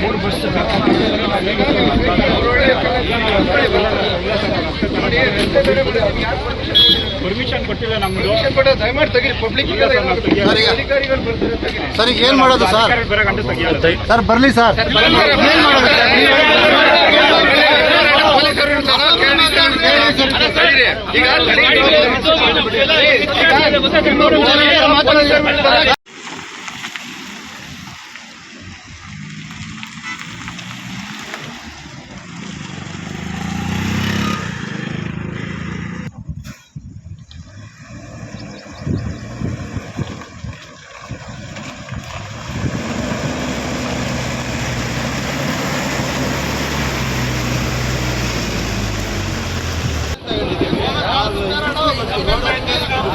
ಮೂರು bus permission ಕೊಟ್ಟಿಲ್ಲ ನಮ್ದು ದಯಮಾಡಿ ತೆಗೀರಿ ಪಬ್ಲಿಕ್ ಸರ್ ಈಗ ಏನ್ ಮಾಡೋದು ಸರ್? ಬರೋ ಸರ್ ಬರ್ಲಿ ಸರ್. ಏನ್ ಮಾಡೋದು. ಈಗ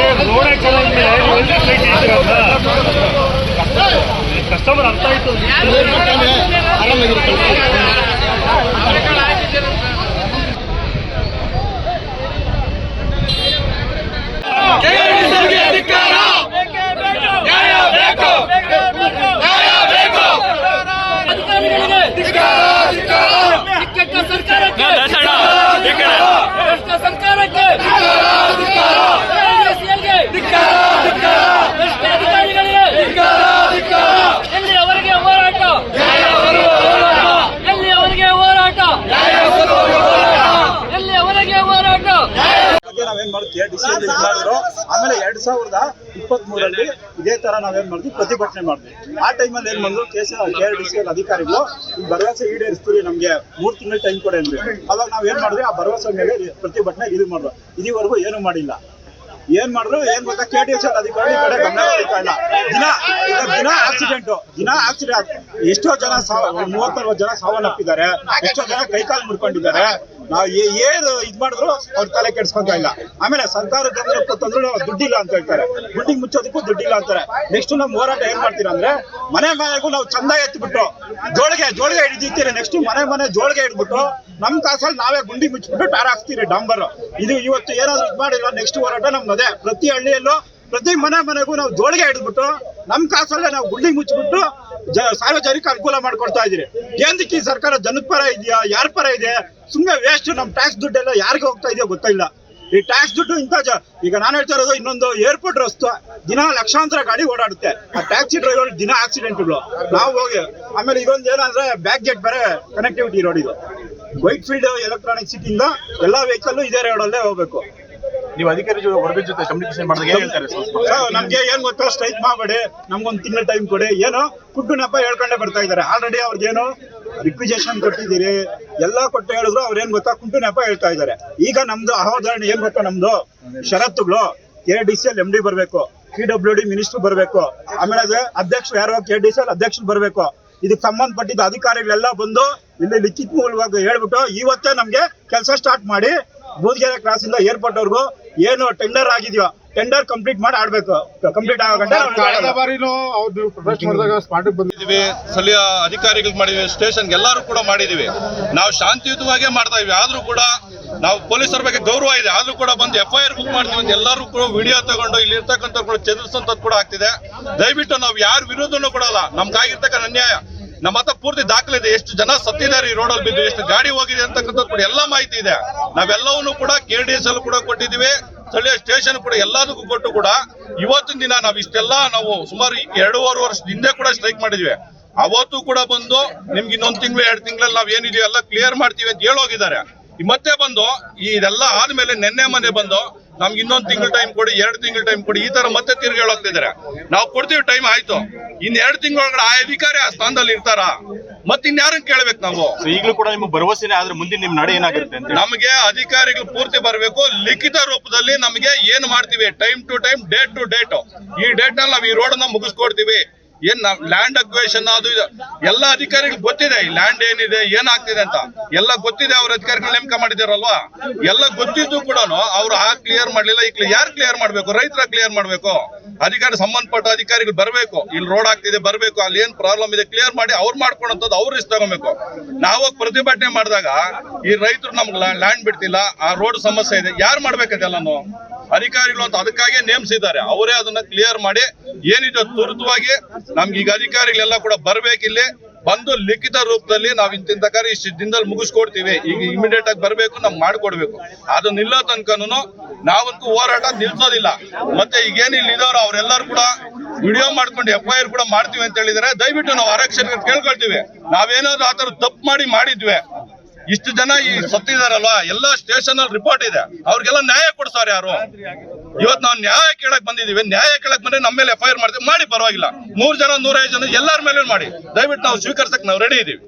ಏರ್ಪೋರ್ಟ್ ಹೋಗೋಕೆ ಬೇರೆ ಕಸ್ಟಮರ್ ಅರ್ಥ ಆಯ್ತು ಸರ್ಕಾರಕ್ಕೆ ಭ್ರಷ್ಟ ಸರ್ಕಾರಕ್ಕೆ AISL ಗೆ ಭ್ರಷ್ಟ ಅಧಿಕಾರಿಗಳಿಗೆ ಎಲ್ಲಿ ಅವರಿಗೆ ಹೋರಾಟ ಎಲ್ಲಿ ಅವರಿಗೆ ಹೋರಾಟ ಎಲ್ಲಿ ಅವರಿಗೆ ಹೋರಾಟ ಬಗ್ಗೆ ನಾವೇನ್ ಮಾಡ್ತೀವಿ? ಕೆ ಡಿ ಸಿ ಮಾಡಿದ್ರು ಆಮೇಲೆ ಎರಡ್ ಸಾವಿರದ ಇಪ್ಪತ್ತ್ ಮೂರಲ್ಲಿ ಇದೇ ತರ ನಾವೇನ್ ಮಾಡ್ತೀವಿ? ಪ್ರತಿಭಟನೆ ಮಾಡಿದ್ವಿ ಆ ಟೈಮಲ್ಲಿ ಏನ್ ಮಾಡಿದ್ರು? ಕೆ ಆರ್ ಡಿ ಸಿ ಅಧಿಕಾರಿಗಳು ಈ ಭರವಸೆ ಈಡೇರಿಸ್ತೀವಿ ನಮ್ಗೆ. ಮೂರ್ ತಿಂಗಳ ಟೈಮ್ ಕೊಡಿ ಅಂದ್ರೆ ಅವಾಗ ನಾವ್ ಏನ್ ಮಾಡಿದ್ವಿ? ಆ ಭರವಸೆ ಮೇಲೆ ಪ್ರತಿಭಟನೆ ಇದು ಮಾಡಿದ್ರು. ಇದುವರೆಗೂ ಏನು ಮಾಡಿಲ್ಲ. ಏನ್ ಮಾಡಿದ್ರು, ಏನ್ ಗೊತ್ತಾ? ಕೆ ಡಿ ಎಸ್ ಅಧಿಕಾರಿ ಕಡೆ ಗಮನ ಇಲ್ಲ. ದಿನ, ಈಗ ದಿನ ಆಕ್ಸಿಡೆಂಟ್ ದಿನ ಆಕ್ಸಿಡೆಂಟ್ ಎಷ್ಟೋ ಜನ ಸಾವ ಮೂವತ್ತಲ್ವತ್ತು ಜನ ಸಾವನ್ನಪ್ಪಿದ್ದಾರೆ. ಎಷ್ಟೋ ಜನ ಕೈಕಾಲು ಮುಡ್ಕೊಂಡಿದ್ದಾರೆ ನಾವು ಏನು ಇದ್ ಮಾಡಿದ್ರು ಅವ್ರ ತಲೆ ಕೆಡ್ಸ್ಕೊಂತ ಇಲ್ಲ. ಆಮೇಲೆ ಸರ್ಕಾರ ತಂದ್ರು ದುಡ್ಡಿಲ್ಲ ಅಂತ ಹೇಳ್ತಾರೆ. ದುಡ್ಡಿಗೆ ಮುಚ್ಚೋದಕ್ಕೂ ದುಡ್ಡಿಲ್ಲ ಅಂತಾರೆ. ನೆಕ್ಸ್ಟ್ ನಮ್ ಹೋರಾಟ ಏನ್ ಮಾಡ್ತೀರಾ ಅಂದ್ರೆ, ಮನೆ ಮನೆಗೂ ನಾವು ಚಂದ ಎತ್ಬಿಟ್ಟು, ಜೋಳಿಗೆ ಜೋಳಿಗೆ ಹಿಡಿದಿರ್ತೀರಿ. ನೆಕ್ಸ್ಟ್ ಮನೆ ಮನೆ ಜೋಳಿಗೆ ಹಿಡ್ಬಿಟ್ಟು, ನಮ್ ಕಾಸಲ್ಲಿ ನಾವೇ ಗುಂಡಿ ಮುಚ್ಚಿಬಿಟ್ಟು ಟಾರ್ ಹಾಕ್ತೀರಿ ಡಾಂಬರ್. ಇದು ಇವತ್ತು ಏನಾದ್ರು ಇದ್ ಮಾಡಿಲ್ಲ ನೆಕ್ಸ್ಟ್ ಹೋರಾಟ ನಮ್ದು. ಅದೇ ಪ್ರತಿ ಹಳ್ಳಿಯಲ್ಲೂ, ಪ್ರತಿ ಮನೆ ಮನೆಗೂ ನಾವು ಜೋಳಿಗೆ ಹಿಡಿದ್ಬಿಟ್ಟು, ನಮ್ ಕಾಸಲ್ಲೇ ನಾವು ಗುಂಡಿ ಮುಚ್ಚಿಬಿಟ್ಟು, ಜ- ಸಾರ್ವಜನಿಕ ಅನುಕೂಲ ಮಾಡ್ಕೊಡ್ತಾ ಇದೀರಿ ಏನಕ್ಕೆ ಈ ಸರ್ಕಾರ ಜನದ ಪರ ಇದೆಯಾ? ಯಾರ ಪರ ಇದೆ? ಸುಮ್ಮನೆ ವೇಸ್ಟ್ ನಮ್ ಟ್ಯಾಕ್ಸ್ ದುಡ್ಡೆಲ್ಲ ಯಾರಿಗೆ ಹೋಗ್ತಾ ಇದೆಯೋ ಗೊತ್ತಿಲ್ಲ. ಈ ಟ್ಯಾಕ್ಸ್ ದುಡ್ಡು ಇಂಥ ಜ, ಈಗ ನಾನು ಹೇಳ್ತಾ ಇರೋದು ಇನ್ನೊಂದು ಏರ್ಪೋರ್ಟ್ ರಸ್ತೆ, ದಿನ ಲಕ್ಷಾಂತರ ಗಾಡಿ ಓಡಾಡುತ್ತೆ. ಆ ಟ್ಯಾಕ್ಸಿ ಡ್ರೈವರ್ ದಿನ ಆಕ್ಸಿಡೆಂಟ್ಗಳು ನಾವು ಹೋಗಿ, ಆಮೇಲೆ ಇದೊಂದು ಏನಂದ್ರೆ ಬ್ಯಾಕ್ ಗೇಟ್ ಬೇರೆ ಕನೆಕ್ಟಿವಿಟಿ ರೋಡ್ ಇದು. ವೈಟ್ ಫೀಲ್ಡ್ ಎಲೆಕ್ಟ್ರಾನಿಕ್ ಸಿಟಿಯಿಂದ ಎಲ್ಲಾ ವೆಹಿಕಲ್ ಇದೇ ರೋಡಲ್ಲೇ ಹೋಗ್ಬೇಕು. ನೀವು ಅಧಿಕಾರಿ ಜೊತೆ ವರ್ಗದ ಜೊತೆ ಕಮ್ಯುನಿಕೇಶನ್ ಮಾಡಿದಾಗ ಹೇಳ್ತಾರೆ ನಮ್ಗೆ ಏನ್ ಗೊತ್ತಾ ಸ್ಟ್ರೈಕ್ ಮಾಡಬೇಡಿ, ನಮ್ಗೊಂದು ತಿಂಗಳ ಟೈಮ್ ಕೊಡಿ. ಏನೋ ಕುಟ್ಟುನಪ್ಪ ನೆಪ ಹೇಳ್ಕೊಂಡೇ ಬರ್ತಾ ಇದಾರೆ ಆಲ್ರೆಡಿ ಅವ್ರಿಗೇನು ರಿಕ್ವಿಜೇಷನ್ ಕೊಟ್ಟಿದ್ದೀರಿ, ಎಲ್ಲಾ ಕೊಟ್ಟು ಹೇಳಿದ್ರು ಅವ್ರೇನ್ ಗೊತ್ತಾ? ಕುಂಟು ನೆಪ ಹೇಳ್ತಾ ಇದಾರೆ ಈಗ ನಮ್ದು ಅಹೋದರಣೆ ಏನ್ ಗೊತ್ತಾ ನಮ್ದು? ಷರತ್ತುಗಳು K D C L M D ಬರ್ಬೇಕು ಪಿ ಡಬ್ಲ್ಯೂ ಡಿ ಮಿನಿಸ್ಟರ್ ಬರ್ಬೇಕು. ಆಮೇಲೆ ಅದೇ ಅಧ್ಯಕ್ಷರು ಯಾರೋ ಕೆ ಡಿ ಸಿ ಎಲ್ ಅಧ್ಯಕ್ಷರು ಬರ್ಬೇಕು. ಇದಕ್ಕೆ ಸಂಬಂಧಪಟ್ಟಿದ್ದ ಅಧಿಕಾರಿಗಳೆಲ್ಲ ಬಂದು ಇಲ್ಲಿ ಲಿಖಿತ ಮೂಲವಾಗಿ ಹೇಳ್ಬಿಟ್ಟು ಇವತ್ತೇ ನಮ್ಗೆ ಕೆಲಸ ಸ್ಟಾರ್ಟ್ ಮಾಡಿ ಬೂದ್ಗೆರೆ ಕ್ರಾಸ್ ಇಂದ ಏರ್ಪೋರ್ಟ್ ವರ್ಗೂ ಏನು ಟೆಂಡರ್ ಆಗಿದೆಯೋ ಟೆಂಡರ್ ಕಂಪ್ಲೀಟ್ ಮಾಡಿ ಆಡ್ಬೇಕು. ಕಂಪ್ಲೀಟ್ ಮಾಡಿದೀವಿ ಸ್ಥಳೀಯ ಅಧಿಕಾರಿಗಳು ಮಾಡಿದ್ವಿ ಸ್ಟೇಷನ್ಗೆ ಎಲ್ಲರೂ ಕೂಡ ಮಾಡಿದೀವಿ. ನಾವು ಶಾಂತಿಯುತವಾಗೇ ಮಾಡ್ತಾ ಇದ್ವಿ. ಆದ್ರೂ ಕೂಡ ನಾವು ಪೊಲೀಸರ ಬಗ್ಗೆ ಗೌರವ ಇದೆ. ಆದ್ರೂ ಕೂಡ ಬಂದು ಎಫ್ ಐ ಆರ್ ಬುಕ್ ಮಾಡ್ತೀವಿ ಅಂತ ಎಲ್ಲರೂ ಕೂಡ ವಿಡಿಯೋ ತಗೊಂಡು ಇಲ್ಲಿ ಇರ್ತಕ್ಕಂಥ ಕೂಡ ಚದುರಿಸಂತದ್ದು ಕೂಡ ಆಗ್ತಿದೆ. ದಯವಿಟ್ಟು ನಾವು ಯಾರ ವಿರೋಧನೂ ಕೊಡಲ್ಲ. ನಮ್ಗಾಗಿರ್ತಕ್ಕಂಥ ಅನ್ಯಾಯ. ನಮ್ಮ ಹತ್ರ ಪೂರ್ತಿ ದಾಖಲೆ ಇದೆ. ಎಷ್ಟು ಜನ ಸತ್ತಿದ್ದಾರೆ ಈ ರೋಡಲ್ಲಿ ಬಿದ್ದು, ಎಷ್ಟು ಗಾಡಿ ಹೋಗಿದೆ ಅಂತಕ್ಕಂಥದ್ದು ಕೂಡ ಎಲ್ಲ ಮಾಹಿತಿ ಇದೆ. ನಾವೆಲ್ಲವನ್ನೂ ಕೂಡ ಕೆ ಡಿ ಎಸ್ ಅಲ್ಲಿ ಕೂಡ ಕೊಟ್ಟಿದ್ದೀವಿ. ಸ್ಥಳೀಯ ಸ್ಟೇಷನ್ ಕೂಡ ಎಲ್ಲದಕ್ಕೂ ಕೊಟ್ಟು ಕೂಡ ಇವತ್ತಿನ ದಿನ ನಾವು ಇಷ್ಟೆಲ್ಲ ನಾವು ಸುಮಾರು ಎರಡೂವರೆ ವರ್ಷ ಹಿಂದೆ ಕೂಡ ಸ್ಟ್ರೈಕ್ ಮಾಡಿದ್ವಿ. ಅವತ್ತು ಕೂಡ ಬಂದು ನಿಮ್ಗೆ ಇನ್ನೊಂದು ತಿಂಗಳು, ಎರಡು ತಿಂಗಳಲ್ಲಿ ನಾವ್ ಏನಿದೆಯೋ ಎಲ್ಲ ಕ್ಲಿಯರ್ ಮಾಡ್ತೀವಿ ಅಂತ ಹೇಳೋಗಿದ್ದಾರೆ ಮತ್ತೆ ಬಂದು ಇದೆಲ್ಲ ಆದ್ಮೇಲೆ ನಿನ್ನೆ ಮನೆ ಬಂದು ನಮ್ಗೆ ಇನ್ನೊಂದು ತಿಂಗಳು ಟೈಮ್ ಕೊಡಿ ಎರಡು ತಿಂಗಳ ಟೈಮ್ ಕೊಡಿ ಈ ತರ ಮತ್ತೆ ತಿರ್ಗಿ ಹೇಳೋಗ್ತಿದ್ದಾರೆ ನಾವು ಕೊಡ್ತೀವಿ ಟೈಮ್ ಆಯ್ತು. ಇನ್ ಎರಡು ತಿಂಗಳೊಳಗಡೆ ಆ ಅಧಿಕಾರಿ ಆ ಸ್ಥಾನದಲ್ಲಿ ಇರ್ತಾರ? ಮತ್ತೆ ಇನ್ಯಾರನ್ನ ಕೇಳ್ಬೇಕು ನಾವು? ಈಗಲೂ ಕೂಡ ನಿಮ್ಗೆ ಭರವಸೆನೆ ಆದ್ರೆ ಮುಂದಿನ ನಿಮ್ ನಡೆ ಏನಾಗುತ್ತೆ. ನಮಗೆ ಅಧಿಕಾರಿಗಳು ಪೂರ್ತಿ ಬರಬೇಕು. ಲಿಖಿತ ರೂಪದಲ್ಲಿ ನಮಗೆ ಏನ್ ಮಾಡ್ತೀವಿ? Time to time date to date ಈ ಡೇಟ್ನಲ್ಲಿ ನಾವು ಈ ರೋಡ್ನ ಮುಗಿಸ್ಕೊಡ್ತೀವಿ. ಏನ್ ಲ್ಯಾಂಡ್ ಅಕ್ವೇಷನ್ ಅದು ಎಲ್ಲ ಅಧಿಕಾರಿಗಳು ಗೊತ್ತಿದೆ, ಈ ಲ್ಯಾಂಡ್ ಏನಿದೆ, ಏನಾಗ್ತಿದೆ ಅಂತ. ಎಲ್ಲ ಗೊತ್ತಿದೆ, ಅವ್ರ ಅಧಿಕಾರಿಗಳು ನೇಮಕ ಮಾಡಿದಾರಲ್ವಾ ಎಲ್ಲ ಗೊತ್ತಿದ್ದು ಕೂಡ ಅವ್ರು ಆ ಕ್ಲಿಯರ್ ಮಾಡ್ಲಿಲ್ಲ ಈಗ ಯಾರು ಕ್ಲಿಯರ್ ಮಾಡ್ಬೇಕು? ರೈತರ ಕ್ಲಿಯರ್ ಮಾಡ್ಬೇಕು. ಅಧಿಕಾರಿ ಸಂಬಂಧಪಟ್ಟ ಅಧಿಕಾರಿಗಳು ಬರಬೇಕು. ಇಲ್ಲಿ ರೋಡ್ ಆಗ್ತಿದೆ, ಬರಬೇಕು. ಅಲ್ಲಿ ಏನ್ ಪ್ರಾಬ್ಲಮ್ ಇದೆ ಕ್ಲಿಯರ್ ಮಾಡಿ ಅವ್ರು ಮಾಡ್ಕೊಳಂತದ್ದು ಅವ್ರು ರಿಸ್ಕ್ ತಗೋಬೇಕು ನಾವು ಪ್ರತಿಭಟನೆ ಮಾಡಿದಾಗ ಈ ರೈತರು ನಮ್ಗೆ ಲ್ಯಾಂಡ್ ಬಿಡ್ತಿಲ್ಲ, ಆ ರೋಡ್ ಸಮಸ್ಯೆ ಇದೆ. ಯಾರು ಮಾಡ್ಬೇಕದೆಲ್ಲನು ಅಧಿಕಾರಿಗಳು ಅಂತ ಅದಕ್ಕಾಗಿ ನೇಮಿಸಿದ್ದಾರೆ ಅವರೇ ಅದನ್ನ ಕ್ಲಿಯರ್ ಮಾಡಿ ಏನಿದೆ ತುರ್ತುವಾಗಿ ನಮ್ಗೆ ಈಗ ಅಧಿಕಾರಿಗಳೆಲ್ಲ ಕೂಡ ಬರ್ಬೇಕಿಲ್ಲಿ. ಬಂದು ಲಿಖಿತ ರೂಪದಲ್ಲಿ ನಾವು ಇಂತಿಂತ ಕಾರ್ಯ ಇಷ್ಟು ದಿನದಲ್ಲಿ ಮುಗಿಸ್ಕೊಡ್ತೀವಿ. ಈಗ ಇಮಿಡಿಯೇಟ್ ಆಗಿ ಬರ್ಬೇಕು ನಮ್ಗೆ ಮಾಡ್ಕೊಡ್ಬೇಕು. ಅದು ನಿಲ್ಲೋ ತನಕನು ನಾವಂತೂ ಹೋರಾಟ ನಿಲ್ಸೋದಿಲ್ಲ. ಮತ್ತೆ ಈಗೇನು ಇಲ್ಲಿ ಅವರೆಲ್ಲರೂ ಕೂಡ ವಿಡಿಯೋ ಮಾಡ್ಕೊಂಡು ಎಫ್ ಐ ಆರ್ ಕೂಡ ಮಾಡ್ತೀವಿ ಅಂತ ಹೇಳಿದ್ರೆ ದಯವಿಟ್ಟು ನಾವು ಆರಕ್ಷಕ ಕೇಳ್ಕೊಳ್ತೀವಿ. ನಾವೇನಾದ್ರು ಆ ಥರ ತಪ್ಪು ಮಾಡಿ ಮಾಡಿದ್ವಿ. ಇಷ್ಟು ಜನ ಈ ಸತ್ತಿದಾರಲ್ವಾ? ಎಲ್ಲ ಸ್ಟೇಷನ್ ಅಲ್ಲಿ ರಿಪೋರ್ಟ್ ಇದೆ. ಅವ್ರಿಗೆಲ್ಲ ನ್ಯಾಯ ಕೊಡ್ಸಾರ ಯಾರು? ಇವತ್ತು ನಾವು ನ್ಯಾಯ ಕೇಳಕ್ ಬಂದಿದೀವಿ. ನ್ಯಾಯ ಕೇಳಕ್ ಬಂದ್ರೆ ನಮ್ಮ ಮೇಲೆ ಎಫ್ ಐ ಆರ್ ಮಾಡ್ತೀವಿ. ಮಾಡಿ ಪರವಾಗಿಲ್ಲ. ನೂರ್ ಜನ, ನೂರೈದು ಜನ ಎಲ್ಲರ ಮೇಲೆ ಮಾಡಿ. ದಯವಿಟ್ಟು ನಾವು ಸ್ವೀಕರಿಸಕ್ ನಾವು ರೆಡಿ ಇದೀವಿ.